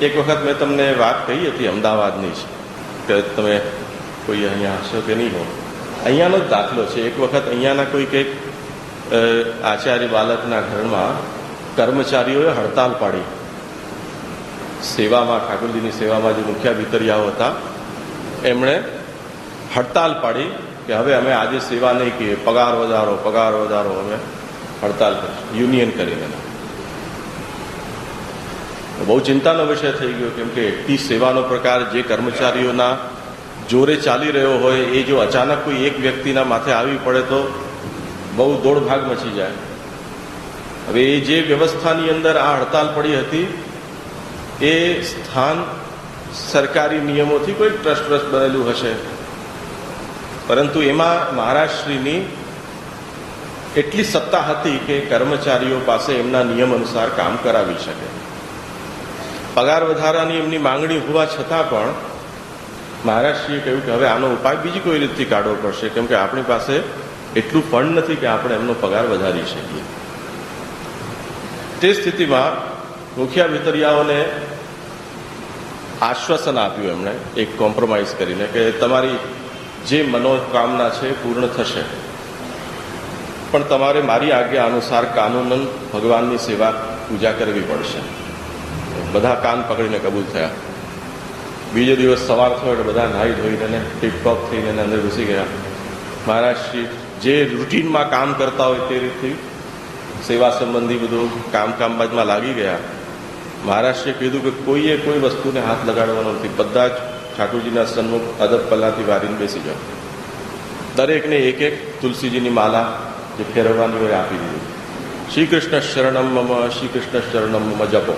એક વખત મેં તમને વાત કહી હતી, અમદાવાદની જ, કે તમે કોઈ અહીંયા હશો કે નહીં હો. અહીંયાનો જ દાખલો છે. એક વખત અહીંયાના કોઈ કંઈક આચાર્ય બાલકના ઘરમાં કર્મચારીઓએ હડતાલ પાડી. સેવામાં, ઠાકોરજીની સેવામાં જે મુખ્ય ભીતરિયાઓ હતા, એમણે હડતાલ પાડી કે હવે અમે આજે સેવા નહીં કહીએ પગાર વધારો પગાર વધારો, અમે હડતાલ કરીશું. યુનિયન કરીને. બહુ ચિંતાનો વિષય થઈ ગયો કેમ કે એટલી સેવાનો પ્રકાર જે કર્મચારીઓના જોરે ચાલી રહ્યો હોય, એ જો અચાનક કોઈ એક વ્યક્તિના માથે આવી પડે તો બહુ દોડભાગ મચી જાય. હવે એ જે વ્યવસ્થાની અંદર આ હડતાલ પડી હતી, એ સ્થાન સરકારી નિયમોથી કોઈ ટ્રસ્ટ ટ્રસ્ટ બનેલું હશે? પરંતુ એમાં મહારાષ્ટ્રની એટલી સત્તા હતી કે કર્મચારીઓ પાસે એમના નિયમ અનુસાર કામ કરાવી શકે. પગાર વધારાની એમની માંગણી હોવા છતાં પણ મહારાષ્ટ્રીએ કહ્યું કે હવે આનો ઉપાય બીજી કોઈ રીતથી કાઢવો પડશે, કેમ કે આપણી પાસે એટલું ફંડ નથી કે આપણે એમનો પગાર વધારી શકીએ. તે સ્થિતિમાં મુખિયા ભીતરિયાઓને આશ્વાસન આપ્યું એમણે, એક કોમ્પ્રોમાઇઝ કરીને કે તમારી જે મનોકામના છે પૂર્ણ થશે. પણ તમારે મારી આજ્ઞા અનુસાર કાનૂનન ભગવાનની સેવા પૂજા કરવી પડશે. બધા કાન પકડીને કબૂલ થયા. બીજો દિવસ સવાર થયો એટલે બધા નાહી ધોઈને ટીપટોપ થઈને એને અંદર ઘૂસી ગયા. મહારાજ જે રૂટીનમાં કામ કરતા હોય તે રીતથી સેવા સંબંધી બધું કામ કામકાજમાં લાગી ગયા. મહારાષ્ટ્રે કીધું કે કોઈએ કોઈ વસ્તુને હાથ લગાડવાનો નથી. બધા જ ઠાકોરજીના સન્મુખ અદબ પલ્લાથી વારીને બેસી જાઓ દરેકને એક એક તુલસીજીની માલા જે ફેરવવાની હોય આપી દીધી. શ્રી કૃષ્ણ શરણમ મમ શ્રી કૃષ્ણ શરણમ મમ જપો.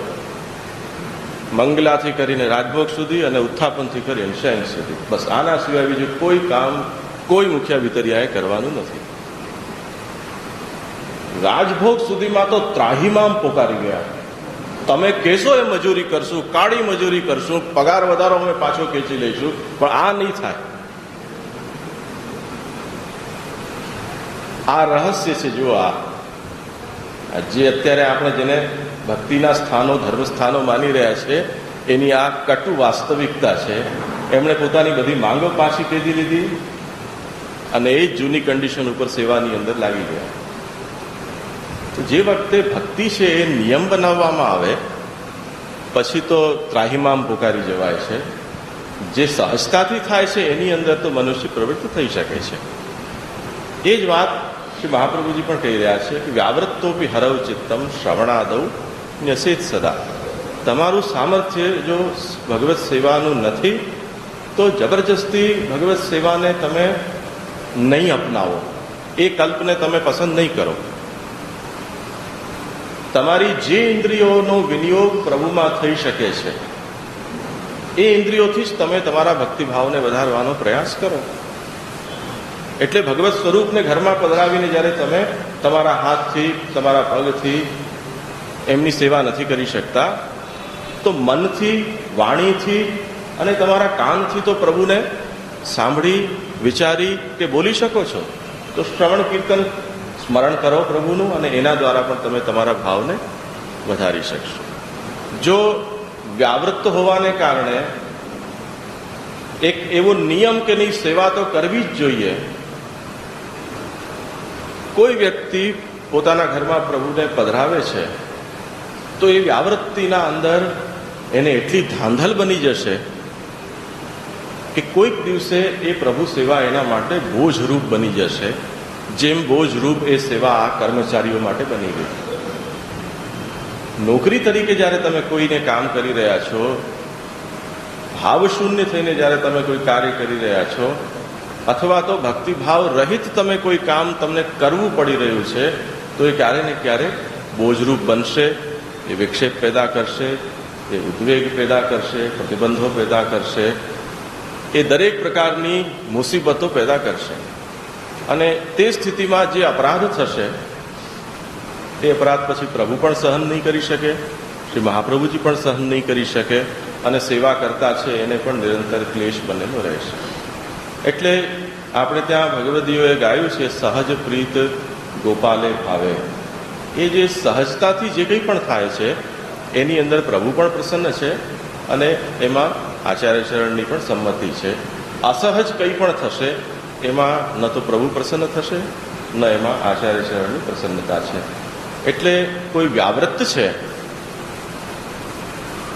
મંગલાથી કરીને રાજભોગ સુધી અને ઉત્થાપનથી કરીને શયન સુધી. બસ આના સિવાય બીજું કોઈ કામ કોઈ મુખ્ય વિતરિયાએ કરવાનું નથી. રાજભોગ સુધીમાં તો ત્રાહીમામ પોકારી ગયા. તમે કહેશો એ મજૂરી કરશું, કાળી મજૂરી કરશું, પગાર વધારો અમે પાછો ખેંચી લઈશું, પણ આ નહીં થાય. આ રહસ્ય છે આ. આ જે અત્યારે આપણે જેને ભક્તિના સ્થાનો, ધર્મસ્થાનો માની રહ્યા છે. એની આ કટુ વાસ્તવિકતા છે. એમણે પોતાની બધી માંગો પાછી ખેંચી લીધી અને એ જ જૂની કન્ડિશન ઉપર સેવાની અંદર લાગી ગયા. તો જે વખતે ભક્તિ છે એ નિયમ બનાવવામાં આવે, પછી તો ત્રાહિમામ પુકારી જવાય છે. જે સહજતાથી થાય છે એની અંદર તો મનુષ્ય પ્રવૃત્તિ થઈ શકે છે. એ જ વાત શ્રી મહાપ્રભુજી પણ કહી રહ્યા છે કે વ્યાવૃત્તોપી હરવ ચિત્તમ શ્રવણાદવ ન્યસેત સદા. તમારું સામર્થ્ય જો ભગવત સેવાનું નથી, તો જબરજસ્તી ભગવત સેવાને તમે નહીં અપનાવો. એ કલ્પને તમે પસંદ નહીં કરો. તમારી જે ઇન્દ્રિયોનો વિનિયોગ પ્રભુમાં થઈ શકે છે, એ ઇન્દ્રિયોથી જ તમે તમારા ભક્તિભાવને વધારવાનો પ્રયાસ કરો. એટલે ભગવત સ્વરૂપને ઘરમાં પધરાવીને જ્યારે તમે તમારા હાથથી, તમારા પગથી એમની સેવા નથી કરી શકતા, તો મનથી, વાણીથી અને તમારા કાનથી તો પ્રભુને સાંભળી, વિચારી કે બોલી શકો છો. તો શ્રવણ, કીર્તન, સ્મરણ કરો પ્રભુનું અને એના દ્વારા પણ તમે તમારા ભાવને વધારી શકશો. જો વ્યાવૃત્ત હોવાને કારણે એક એવો નિયમ કે નહીં, સેવા તો કરવી જ જોઈએ. કોઈ વ્યક્તિ પોતાના ઘરમાં પ્રભુને પધરાવે છે તો એ વ્યાવૃત્તિના અંદર એને એટલી ધાંધલ બની જશે કે કોઈક દિવસે એ પ્રભુ સેવા એના માટે બોજરૂપ બની જશે, જેમ બોજરૂપ એ સેવા આ કર્મચારીઓ માટે બની ગઈ. નોકરી તરીકે જ્યારે તમે કોઈને કામ કરી રહ્યા છો, ભાવશૂન્ય થઈને જ્યારે તમે કોઈ કાર્ય કરી રહ્યા છો, અથવા તો ભક્તિભાવ રહિત તમે કોઈ કામ તમને કરવું પડી રહ્યું છે, તો એ ક્યારે ને ક્યારે બોજરૂપ બનશે. એ વિક્ષેપ પેદા કરશે, એ ઉદ્વેગ પેદા કરશે, પ્રતિબંધો પેદા કરશે, એ દરેક પ્રકારની મુસીબતો પેદા કરશે. અને તે સ્થિતિમાં જે અપરાધ થશે, તે અપરાધ પછી પ્રભુ પણ સહન નહીં કરી શકે, શ્રી મહાપ્રભુજી પણ સહન નહીં કરી શકે, અને સેવા કરતા છે એને પણ નિરંતર ક્લેશ બનેલો રહેશે. એટલે આપણે ત્યાં ભગવદીઓએ ગાયું છે, સહજ પ્રીત ગોપાલે ભાવે. એ જે સહજતાથી જે કંઈ પણ થાય છે, એની અંદર પ્રભુ પણ પ્રસન્ન છે અને એમાં આચાર્યચરણની પણ સંમતિ છે. અસહજ કંઈ પણ થશે, એમાં ન તો પ્રભુ પ્રસન્ન થશે, ન એમાં આચાર્યચરણની પ્રસન્નતા છે. એટલે કોઈ વ્યાવૃત્ત છે,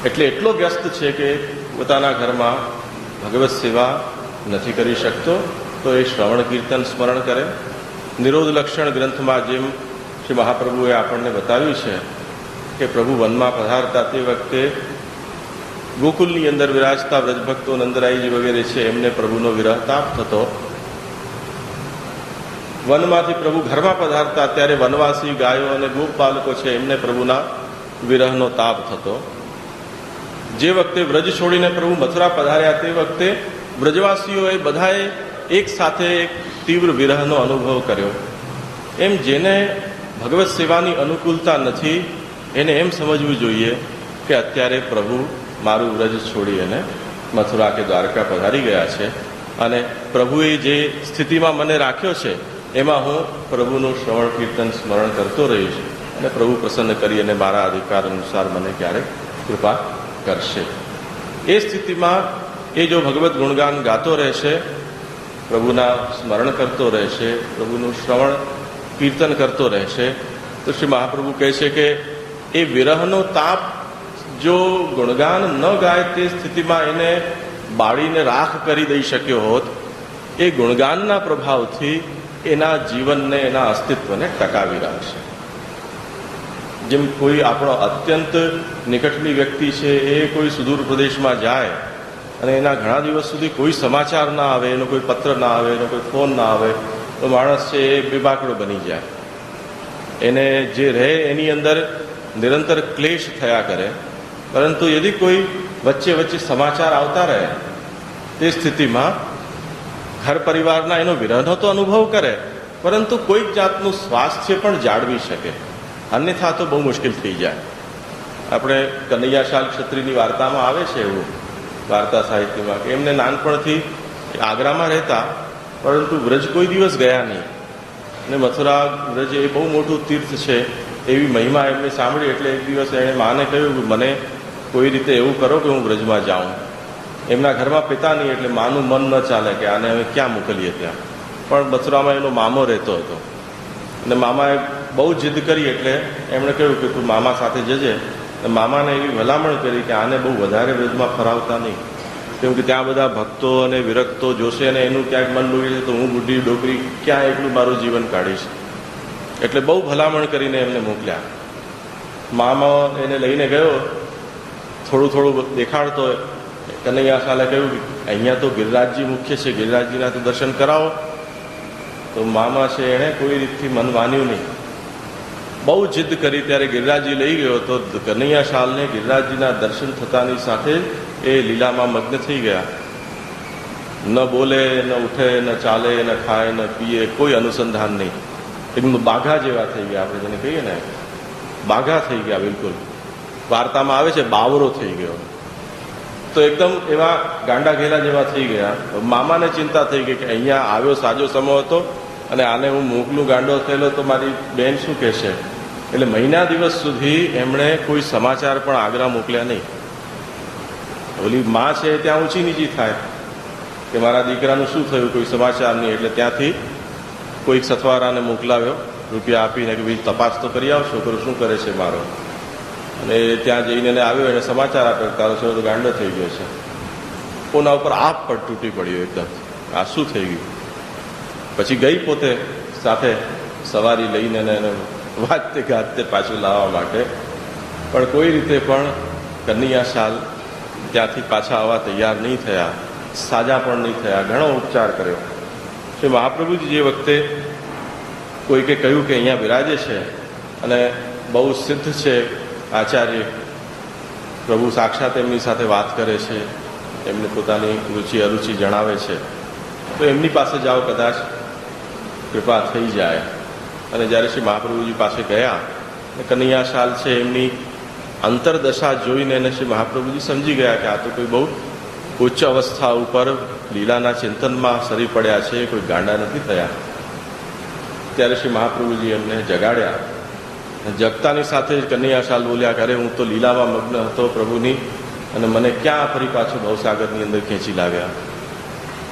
એટલે એટલો વ્યસ્ત છે કે પોતાના ઘરમાં ભગવત સેવા નથી કરી શકતો, તો એ શ્રવણ કીર્તન સ્મરણ કરે. નિરોધ લક્ષણ ગ્રંથમાં જેમ શ્રી મહાપ્રભુએ આપણને બતાવ્યું છે કે પ્રભુ વનમાં પધારતા તે વખતે ગોકુલની અંદર વિરાજતા વ્રજભક્તો નંદરાયજી વગેરે છે, એમને પ્રભુનો વિરહ તાપ થતો. વનમાંથી પ્રભુ ઘરમાં પધારતા, ત્યારે વનવાસી ગાયો અને ગોપ બાલકો છે, એમને પ્રભુના વિરહનો તાપ થતો. જે વખતે વ્રજ છોડીને પ્રભુ મથુરા પધાર્યા, તે વખતે વ્રજવાસીઓએ બધાએ એક સાથે એક તીવ્ર વિરહનો અનુભવ કર્યો. એમ જેને ભગવત સેવાની અનુકૂળતા નથી, એને એમ સમજવું જોઈએ કે અત્યારે પ્રભુ મારું વ્રજ છોડી અને મથુરા કે દ્વારકા પધારી ગયા છે અને પ્રભુએ જે સ્થિતિમાં મને રાખ્યો છે, એમાં હું પ્રભુનું શ્રવણ, કીર્તન, સ્મરણ કરતો રહીશ અને પ્રભુ પ્રસન્ન કરી અને મારા અધિકાર અનુસાર મને ક્યારેક કૃપા કરશે. એ સ્થિતિમાં એ જો ભગવત ગુણગાન ગાતો રહેશે, પ્રભુના સ્મરણ કરતો રહેશે, પ્રભુનું શ્રવણ કીર્તન કરતો રહેશે, તો શ્રી મહાપ્રભુ કહે છે કે એ વિરહનો તાપ જો ગુણગાન ન ગાય તે સ્થિતિમાં એને બાળીને રાખ કરી દઈ શક્યો હોત, એ ગુણગાનના પ્રભાવથી એના જીવનને, એના અસ્તિત્વને ટકાવી રાખશે. જેમ કોઈ આપણો અત્યંત નિકટની વ્યક્તિ છે, એ કોઈ સુદૂર પ્રદેશમાં જાય અને એના ઘણા દિવસ સુધી કોઈ સમાચાર ના આવે, એનો કોઈ પત્ર ના આવે, એનો કોઈ ફોન ના આવે તો માણસ છે એ બેબાકડો બની જાય. એને જે રહે એની અંદર નિરંતર ક્લેશ થયા કરે. પરંતુ યદિ કોઈ વચ્ચે વચ્ચે સમાચાર આવતા રહે, તે સ્થિતિમાં ઘર પરિવારના એનો વિરહનો તો અનુભવ કરે, પરંતુ કોઈક જાતનું સ્વાસ્થ્ય પણ જાળવી શકે. અન્યથા તો બહુ મુશ્કેલ થઈ જાય. આપણે કનૈયાશાલ ક્ષત્રિની વાર્તામાં આવે છે એવું, વાર્તા સાહિત્યમાં, કે એમને નાનપણથી આગ્રામાં રહેતા પરંતુ વ્રજ કોઈ દિવસ ગયા નહીં. અને મથુરા વ્રજ એ બહુ મોટું તીર્થ છે એવી મહિમા એમને સાંભળી એટલે એક દિવસ એણે માને કહ્યું કે મને કોઈ રીતે એવું કરો કે હું વ્રજમાં જાઉં. એમના ઘરમાં પિતા નહીં એટલે માનું મન ન ચાલે કે આને હવે ક્યાં મોકલીએ ત્યાં. પણ મથુરામાં એનો મામો રહેતો હતો. અને મામાએ બહુ જીદ કરી એટલે એમણે કહ્યું કે તું મામા સાથે જજે. મામાને એવી ભલામણ કરી કે આને બહુ વધારે વ્રજમાં ફરાવતા નહીં. કેમ કે ત્યાં બધા ભક્તો અને વિરક્તો જોશે અને એનું ક્યાંક મન ડૂબી તો હું બુઢી ડોકરી ક્યાં એટલું મારું જીવન કાઢીશ? એટલે બહુ ભલામણ કરીને એમને મોકલ્યા. મામા એને લઈને ગયો, થોડું થોડું દેખાડતો, કનૈયા સાલે કહ્યું કે અહીંયા તો ગિરિરાજજી મુખ્ય છે, ગિરિરાજજીના તો દર્શન કરાવો. તો મામા છે, એણે કોઈ રીતથી મન માન્યું નહીં. બહુ જીદ કરી, ત્યારે ગિરિરાજજી લઈ ગયો તો કનૈયા શાલને ગિરિરાજજીના દર્શન થતાની સાથે એ લીલામાં મગ્ન થઈ ગયા. ન બોલે, ન ઉઠે, ન ચાલે, ન ખાય, ન પીએ, કોઈ અનુસંધાન નહીં. એકદમ બાઘા જેવા થઈ ગયા આપણે જેને કહીએ ને. બાઘા થઈ ગયા, બિલકુલ. વાર્તામાં આવે છે, બાવરો થઈ ગયો. તો એકદમ એવા ગાંડા ઘેલા જેવા થઈ ગયા. મામાને ચિંતા થઈ ગઈ કે અહીંયા આવ્યો સાજો સમો હતો અને આને હું મોકલું ગાંડો થયેલો તો મારી બેન શું કહેશે? એટલે મહિના દિવસ સુધી એમણે કોઈ સમાચાર પણ આગ્રા મોકલ્યા નહીં. ઓલી માં છે, ત્યાં ઊંચી નીચી થાય. કે મારા દીકરાનું શું થયું? કોઈ સમાચાર નહીં. એટલે ત્યાંથી કોઈક સથવારાને મોકલાવ્યો, રૂપિયા આપીને કે ભાઈ તપાસ તો કરી આવ છોકરો શું કરે છે મારો? અને ત્યાં જઈને એને આવ્યો, એને સમાચાર આપ્યો તારો છોકરો ગાંડો થઈ ગયો છે. કોના ઉપર આપ પર તૂટી પડ્યો એકદમ. આ શું થઈ ગયું? પછી ગઈ પોતે સાથે સવારી લઈને એને વાજતે ગાજતે પાછું લાવવા માટે. પણ કોઈ રીતે પણ કનૈયા શાલ ત્યાંથી પાછા આવવા તૈયાર નહીં થયા, સાજા પણ નહીં થયા, ઘણો ઉપચાર કર્યો. શ્રી મહાપ્રભુજી જે વખતે કોઈકે કહ્યું કે અહીંયા બિરાજે છે અને બહુ સિદ્ધ છે આચાર્ય, પ્રભુ સાક્ષાત એમની સાથે વાત કરે છે, એમને પોતાની રુચિ અરુચિ જણાવે છે, તો એમની પાસે જાઓ કદાચ, કૃપા થઈ જાય. અને જ્યારે શ્રી મહાપ્રભુજી પાસે ગયા કનૈયા શાલ છે એમની અંતરદશા જોઈને એને શ્રી મહાપ્રભુજી સમજી ગયા કે આ તો કોઈ બહુ ઉચ્ચ અવસ્થા ઉપર લીલાના ચિંતનમાં સરી પડ્યા છે, કોઈ ગાંડા નથી થયા. ત્યારે શ્રી મહાપ્રભુજી એમને જગાડ્યા. જગતાની સાથે જ કનૈયા શાલ બોલ્યા કરે હું તો લીલામાં મગ્ન હતો પ્રભુની અને મને ક્યાં ફરી પાછું ભવસાગરની અંદર ખેંચી લાવ્યા?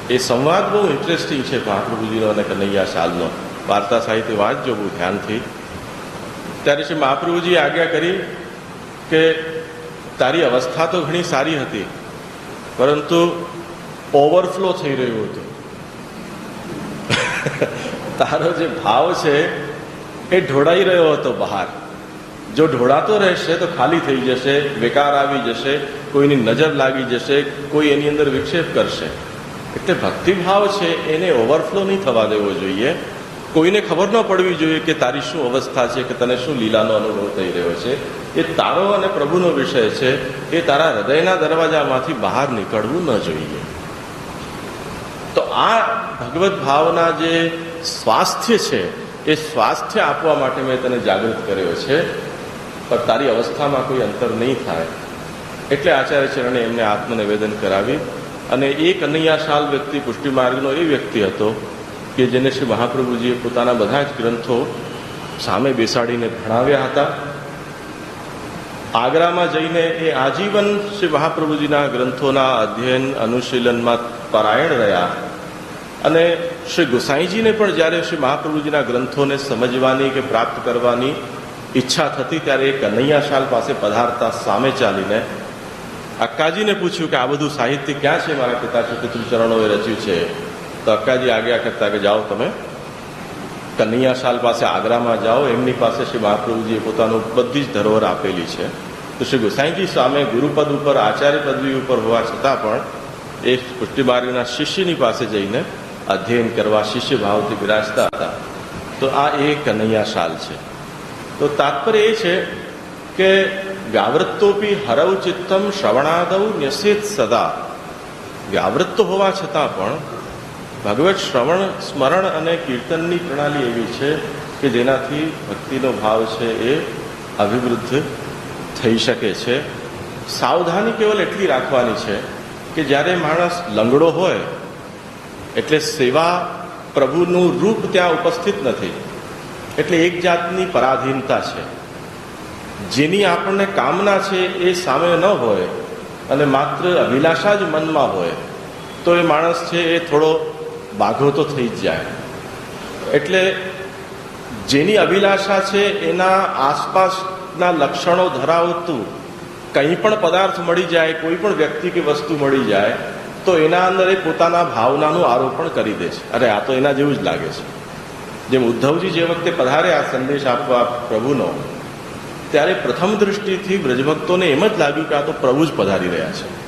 એ સંવાદ બહુ ઇન્ટરેસ્ટિંગ છે મહાપ્રભુજીનો અને કનૈયા શાલનો વાર્તા સાહિત્ય વાંચજો, બહુ ધ્યાનથી. ત્યારે શ્રી મહાપ્રભુજીએ આજ્ઞા કરી કે તારી અવસ્થા તો ઘણી સારી હતી, પરંતુ ઓવરફ્લો થઈ રહ્યું હતું. તારો જે ભાવ છે એ ઢોળાઈ રહ્યો હતો બહાર. જો ઢોળાતો રહેશે તો ખાલી થઈ જશે, બેકાર આવી જશે, કોઈની નજર લાગી જશે, કોઈ એની અંદર વિક્ષેપ કરશે. એટલે ભક્તિભાવ છે એને ઓવરફ્લો નહીં થવા દેવો જોઈએ. કોઈને ખબર ન પડવી જોઈએ કે તારી શું અવસ્થા છે, કે તને શું લીલાનો અનુભવ થઈ રહ્યો છે. એ તારો અને પ્રભુનો વિષય છે. એ તારા હૃદયના દરવાજામાંથી બહાર નીકળવું ન જોઈએ. તો આ ભગવત ભાવના જે સ્વાસ્થ્ય છે, એ સ્વાસ્થ્ય આપવા માટે મેં તને જાગૃત કર્યો છે. પણ તારી અવસ્થામાં કોઈ અંતર નહીં થાય. એટલે આચાર્ય ચરણે એમને આત્મનિવેદન કરાવી. અને એ કનૈયાશાલ વ્યક્તિ પુષ્ટિ માર્ગનો એ વ્યક્તિ હતો. કે જેને શ્રી મહાપ્રભુજીએ પોતાના બધા જ ગ્રંથો સામે બેસાડીને ભણાવ્યા હતા. આગ્રામાં જઈને એ આજીવન શ્રી મહાપ્રભુજીના ગ્રંથોના અધ્યયન અનુશીલનમાં પરાયણ રહ્યા. અને શ્રી ગોસાઈજીને પણ જ્યારે શ્રી મહાપ્રભુજીના ગ્રંથોને સમજવાની કે પ્રાપ્ત કરવાની ઈચ્છા થતી ત્યારે એ કનૈયાશાલ પાસે પધારતા સામે ચાલીને અક્કાજીને પૂછ્યું કે આ બધું સાહિત્ય ક્યાં છે? મારા પિતા છે પિતૃચરણોએ રચ્યું છે. તો અક્કાજી આજ્ઞા કરતા કે જાઓ તમે. કનૈયાશાલ પાસે આગ્રામાં જાઓ, એમની પાસે શ્રી મહાપ્રભુજીએ પોતાનું બધી જ ધરોહર આપેલી છે. તો શ્રી ગોસાઈજી સામે ગુરુપદ ઉપર, આચાર્ય પદવી ઉપર હોવા છતાં પણ એ પુષ્ટિબારીના શિષ્યની પાસે જઈને અધ્યયન કરવા શિષ્ય ભાવથી બિરાજતા હતા. તો આ એ કનૈયાશાલ છે. તો તાત્પર્ય એ છે કે વ્યાવૃત્તોપી હરવ ચિત્તમ શ્રવણાદવ ન્યસેત સદા. વ્યાવૃત્ત હોવા છતાં પણ ભગવત શ્રવણ, સ્મરણ અને કીર્તનની પ્રણાલી એવી છે કે જેનાથી ભક્તિનો ભાવ છે એ અભિવૃદ્ધ થઈ શકે છે. સાવધાની કેવલ એટલી રાખવાની છે કે જ્યારે માણસ લંગડો હોય, એટલે સેવા પ્રભુનું રૂપ ત્યાં ઉપસ્થિત નથી. એટલે એક જાતની પરાધીનતા છે. જેની આપણને કામના છે એ સામે ન હોય અને માત્ર અભિલાષા જ મનમાં હોય, તો એ માણસ છે એ થોડો બાઘો તો થઈ જ જાય. એટલે જેની અભિલાષા છે એના આસપાસના લક્ષણો ધરાવતું કંઈ પણ પદાર્થ મળી જાય, કોઈ પણ વ્યક્તિ કે વસ્તુ મળી જાય, તો એના અંદર એ પોતાના ભાવનાનું આરોપણ કરી દે છે. અરે, આ તો એના જેવું જ લાગે છે. જેમ ઉદ્ધવજી જે વખતે પધારે આ સંદેશ આપવા પ્રભુનો, ત્યારે પ્રથમ દૃષ્ટિથી બ્રજભક્તોને એમ જ લાગ્યું કે આ તો પ્રભુ જ પધારી રહ્યા છે.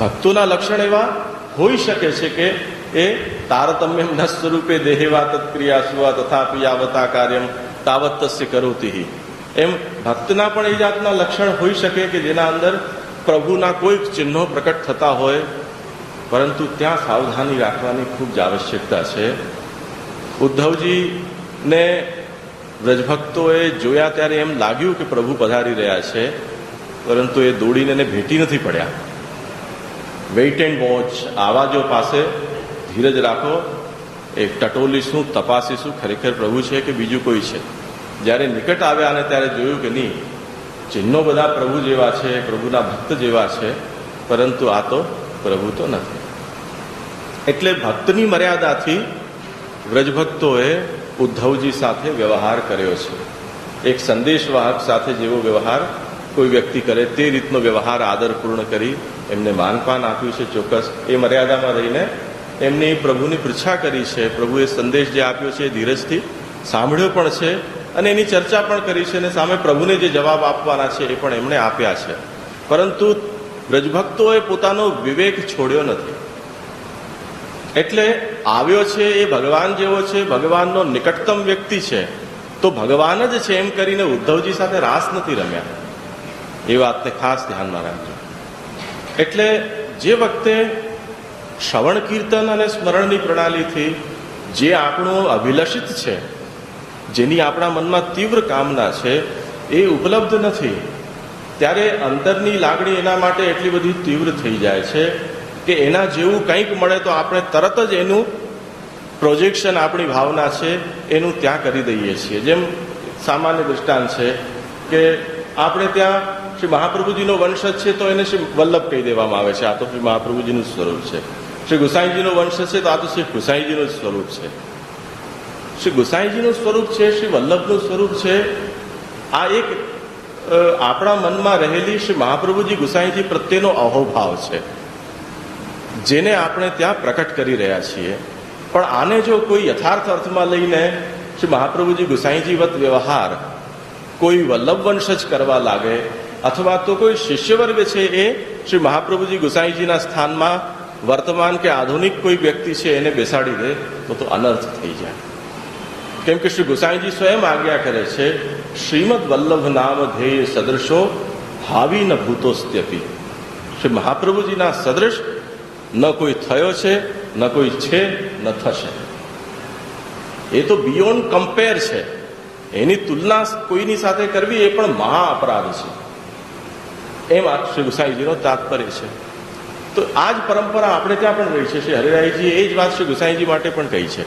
ભક્તોના લક્ષણ એવા હોઈ શકે છે કે એ તારતમ્યમ ન સ્વરૂપે દેહેવા તત્ક્રિયા સુવા તથાપી પિયાવતા કાર્યમ તાવત તસ્ય કરોતી એમ ભક્તના પણ એ જાતના લક્ષણ હોઈ શકે કે જેના અંદર પ્રભુના કોઈક ચિહ્નો પ્રકટ થતા હોય, પરંતુ ત્યાં સાવધાની રાખવાની ખૂબ જ આવશ્યકતા છે. ઉદ્ધવજીને વ્રજભક્તોએ જોયા ત્યારે એમ લાગ્યું કે પ્રભુ પધારી રહ્યા છે, પરંતુ એ દોડીને એને ભેટી નથી પડ્યા. વેઇટ એન્ડ વોચ આવાજો પાસે ધીરજ રાખો. એ ટટોલીશું તપાસીશું. ખરેખર પ્રભુ છે કે બીજું કોઈ છે? જ્યારે નિકટ આવ્યા અને ત્યારે જોયું કે નહીં, ચિહ્નો બધા પ્રભુ જેવા છે, પ્રભુના ભક્ત જેવા છે, પરંતુ આ તો પ્રભુ તો નથી. એટલે ભક્તની મર્યાદાથી વ્રજભક્તોએ ઉદ્ધવજી સાથે વ્યવહાર કર્યો છે. એક સંદેશવાહક સાથે જેવો વ્યવહાર કોઈ વ્યક્તિ કરે, તે રીતનો વ્યવહાર આદરપૂર્ણ કરી, એમને માનપાન આપ્યું છે ચોક્કસ. એ મર્યાદામાં રહીને એમની પ્રભુની પૃચ્છા કરી છે. પ્રભુએ સંદેશ જે આપ્યો છે ધીરજથી સાંભળ્યો પણ છે અને એની ચર્ચા પણ કરી છે અને સામે પ્રભુને જે જવાબ આપવાના છે એ પણ એમણે આપ્યા છે. પરંતુ વ્રજભક્તોએ પોતાનો વિવેક છોડ્યો નથી. એટલે આવ્યો છે એ ભગવાન જેવો છે, ભગવાનનો નિકટતમ વ્યક્તિ છે, તો ભગવાન જ છે એમ કરીને ઉદ્ધવજી સાથે રાસ નથી રમ્યા. એ વાતને ખાસ ધ્યાનમાં રાખજો. એટલે જે વખતે શ્રવણ કીર્તન અને સ્મરણની પ્રણાલીથી જે આપણું અભિલષિત છે, જેની આપણા મનમાં તીવ્ર કામના છે, એ ઉપલબ્ધ નથી. ત્યારે અંતરની લાગણી એના માટે એટલી બધી તીવ્ર થઈ જાય છે કે એના જેવું કંઈક મળે તો આપણે તરત જ એનું પ્રોજેક્શન આપણી ભાવના છે, એનું ત્યાં કરી દઈએ છીએ. જેમ સામાન્ય દૃષ્ટાંત છે કે આપણે ત્યાં શ્રી મહાપ્રભુજીનો વંશજ છે તો એને શ્રી વલ્લભ કહી દેવામાં આવે છે. આ તો શ્રી મહાપ્રભુજીનું સ્વરૂપ છે. શ્રી ગુસાઈજીનો વંશ છે, તો આ તો શ્રી ગુસાઈજીનું સ્વરૂપ છે. શ્રી ગુસાઈજીનું સ્વરૂપ છે, શ્રી વલ્લભનું સ્વરૂપ છે. આ એક આપણા મનમાં રહેલી શ્રી મહાપ્રભુજી ગુસાઈજી પ્રત્યેનો અહોભાવ છે. જેને આપણે ત્યાં પ્રકટ કરી રહ્યા છીએ. પણ આને જો કોઈ યથાર્થ અર્થમાં લઈને શ્રી મહાપ્રભુજી ગુસાઈજીવત વ્યવહાર કોઈ વલ્લભ વંશ જ કરવા લાગે, અથવા તો કોઈ શિષ્ય વર્ગ છે એ શ્રી મહાપ્રભુજી ગુસાઈજીના સ્થાનમાં વર્તમાન કે આધુનિક કોઈ વ્યક્તિ છે એને બેસાડી દે, તો તો અનર્થ થઈ જાય. કેમ કે શ્રી ગોસાઈજી સ્વયં આજ્ઞા કરે છે, શ્રીમદ વલ્લભ નામ ધ્યેય સદૃશો હાવી ન ભૂતોસ્ત્યપી. શ્રી મહાપ્રભુજીના સદૃશ ન કોઈ થયો છે, ન કોઈ છે, ન થશે. એ તો બિયોન્ડ કમ્પેર છે. એની તુલના કોઈની સાથે કરવી એ પણ મહા અપરાધ છે. એમ આ શ્રી ગુસાઈજીનો તાત્પર્ય છે. તો આ જ પરંપરા આપણે ત્યાં પણ રહી છે. શ્રી હરિરાયજીએ એ જ વાત શ્રી ગુસાઈજી માટે પણ કહી છે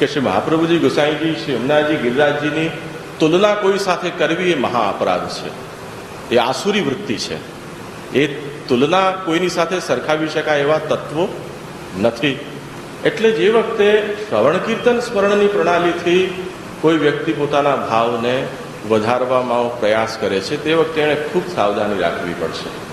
કે શ્રી મહાપ્રભુજી ગુસાઈજી, શ્રી હમનાજી ગિરિરાજજીની તુલના કોઈ સાથે કરવી એ મહા અપરાધ છે. એ આસુરી વૃત્તિ છે. એ તુલના કોઈની સાથે સરખાવી શકાય એવા તત્વો નથી. એટલે જે વખતે શ્રવણ કીર્તન સ્મરણની પ્રણાલીથી કોઈ વ્યક્તિ પોતાના ભાવને વધારવામાં પ્રયાસ કરે છે, તે વખતે એણે ખૂબ સાવધાની રાખવી પડશે.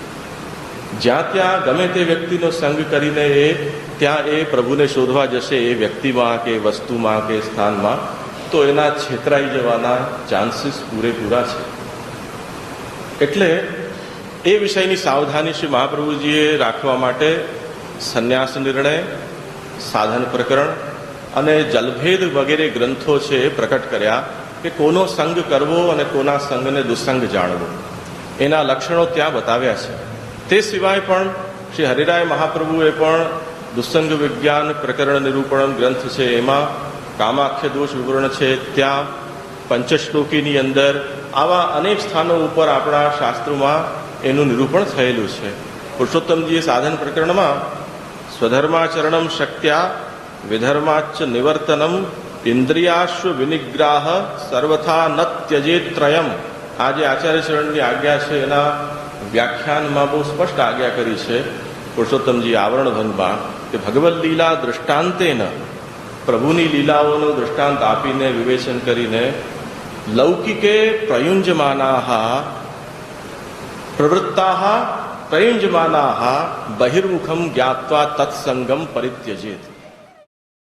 જ્યાં ત્યાં ગમે તે વ્યક્તિનો સંગ કરીને એ, ત્યાં એ પ્રભુને શોધવા જશે એ વ્યક્તિમાં કે વસ્તુમાં કે સ્થાનમાં, તો એના છેતરાઈ જવાના ચાન્સીસ પૂરેપૂરા છે. એટલે એ વિષયની સાવધાની શ્રી મહાપ્રભુજીએ રાખવા માટે સંન્યાસ નિર્ણય, સાધન પ્રકરણ અને જલભેદ વગેરે ગ્રંથો છે એ પ્રકટ કર્યા કે કોનો સંગ કરવો અને કોના સંગને દુસંગ જાણવો. એના લક્ષણો ત્યાં બતાવ્યા છે. તે સિવાય પણ શ્રી હરિરાય મહાપ્રભુએ પણ દુસંગ વિજ્ઞાન પ્રકરણ નિરૂપણ ગ્રંથ છે એમાં કામાખ્ય દોષ વિવરણ છે. ત્યાં પંચશ્લોકીની અંદર આવા અનેક સ્થાનો ઉપર આપણા શાસ્ત્રોમાં એનું નિરૂપણ થયેલું છે. પુરુષોત્તમજીએ સાધન પ્રકરણમાં સ્વધર્માચરણમ શક્યા વિધર્માચ નિવર્તનમ ઇન્દ્રિયાશ્વ વિનિગ્રાહ સર્વથા ન ત્યજે ત્રયમ આ જે આચાર્ય ચરણની આજ્ઞા છે એના વ્યાખ્યાનમાં બહુ સ્પષ્ટ આજ્ઞા કરી છે પુરુષોત્તમજી આવરણ ભંગમાં કે ભગવદ્ લીલા દ્રષ્ટાંતેન, પ્રભુની લીલાઓનું દ્રષ્ટાંત આપીને વિવેચન કરીને લૌકિકે પ્રયુંજમાના પ્રવૃત્તા પ્રયુંજમાના બહિર્મુખમ જ્ઞાત્વા તત્સંગમ પરિત્યજેત.